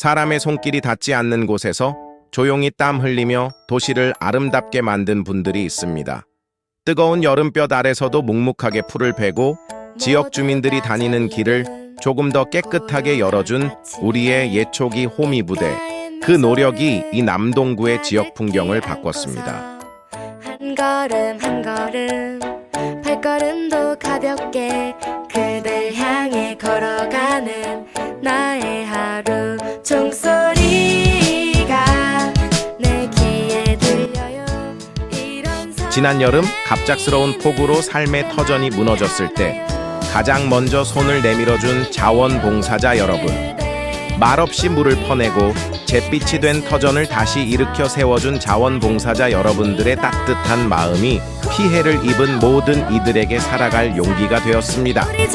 사람의 손길이 닿지 않는 곳에서 조용히 땀 흘리며 도시를 아름답게 만든 분들이 있습니다. 뜨거운 여름볕 아래서도 묵묵하게 풀을 베고 지역 주민들이 다니는 길을 조금 더 깨끗하게 열어준 우리의 예초기 호미 부대. 그 노력이 이 남동구의 지역 풍경을 바꿨습니다. 한 걸음 한 걸음 발걸음도 가볍게 그댈 향해 걸어가는 나의 하루 종소리가 내 귀에 들려요 이런 지난 여름 갑작스러운 폭우로 삶의 터전이 무너졌을 때 가장 먼저 손을 내밀어준 자원봉사자 여러분. 말없이 물을 퍼내고 잿빛이 된 터전을 다시 일으켜 세워준 자원봉사자 여러분들의 따뜻한 마음이 피해를 입은 모든 이들에게 살아갈 용기가 되었습니다. 우리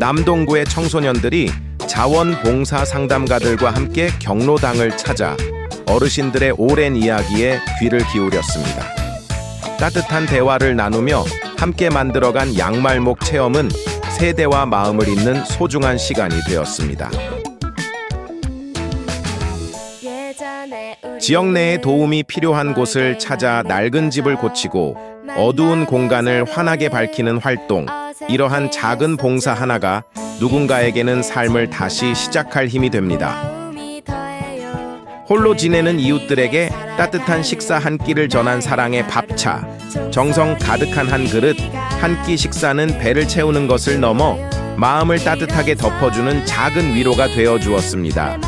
남동구의 청소년들이 자원봉사 상담가들과 함께 경로당을 찾아 어르신들의 오랜 이야기에 귀를 기울였습니다. 따뜻한 대화를 나누며 함께 만들어간 양말목 체험은 세대와 마음을 잇는 소중한 시간이 되었습니다. 지역 내에 도움이 필요한 곳을 찾아 낡은 집을 고치고 어두운 공간을 환하게 밝히는 활동, 이러한 작은 봉사 하나가 누군가에게는 삶을 다시 시작할 힘이 됩니다. 홀로 지내는 이웃들에게 따뜻한 식사 한 끼를 전한 사랑의 밥차. 정성 가득한 한 그릇, 한 끼 식사는 배를 채우는 것을 넘어 마음을 따뜻하게 덮어주는 작은 위로가 되어 주었습니다.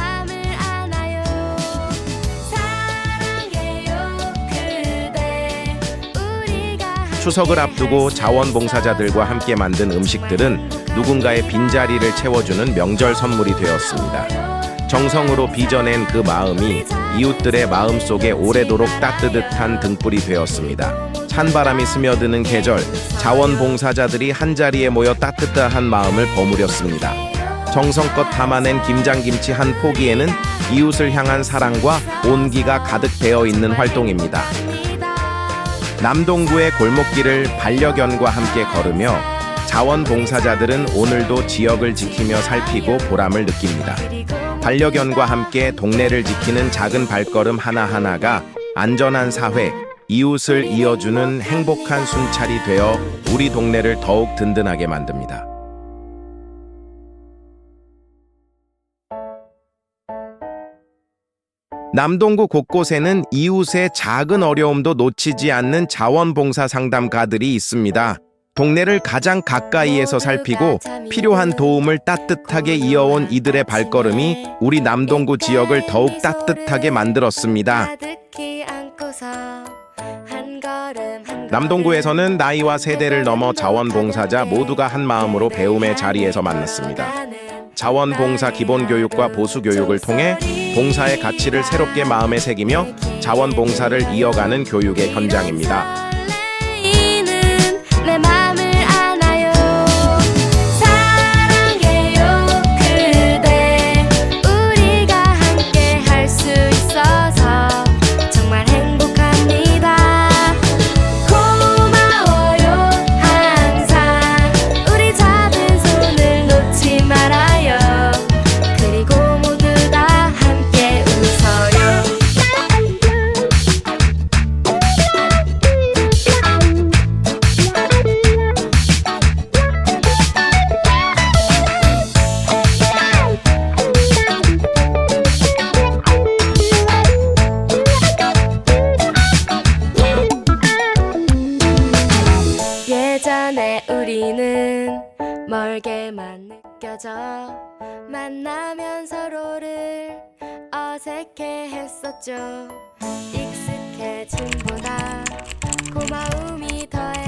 추석을 앞두고 자원봉사자들과 함께 만든 음식들은 누군가의 빈자리를 채워주는 명절 선물이 되었습니다. 정성으로 빚어낸 그 마음이 이웃들의 마음 속에 오래도록 따뜻한 등불이 되었습니다. 찬바람이 스며드는 계절, 자원봉사자들이 한자리에 모여 따뜻한 마음을 버무렸습니다. 정성껏 담아낸 김장김치 한 포기에는 이웃을 향한 사랑과 온기가 가득 되어 있는 활동입니다. 남동구의 골목길을 반려견과 함께 걸으며 자원봉사자들은 오늘도 지역을 지키며 살피고 보람을 느낍니다. 반려견과 함께 동네를 지키는 작은 발걸음 하나하나가 안전한 사회, 이웃을 이어주는 행복한 순찰이 되어 우리 동네를 더욱 든든하게 만듭니다. 남동구 곳곳에는 이웃의 작은 어려움도 놓치지 않는 자원봉사 상담가들이 있습니다. 동네를 가장 가까이에서 살피고 필요한 도움을 따뜻하게 이어온 이들의 발걸음이 우리 남동구 지역을 더욱 따뜻하게 만들었습니다. 남동구에서는 나이와 세대를 넘어 자원봉사자 모두가 한 마음으로 배움의 자리에서 만났습니다. 자원봉사 기본교육과 보수교육을 통해 봉사의 가치를 새롭게 마음에 새기며 자원봉사를 이어가는 교육의 현장입니다. 멀게만 느껴져. 만나면 서로를 어색해 했었죠. 익숙해짐보다 고마움이 더해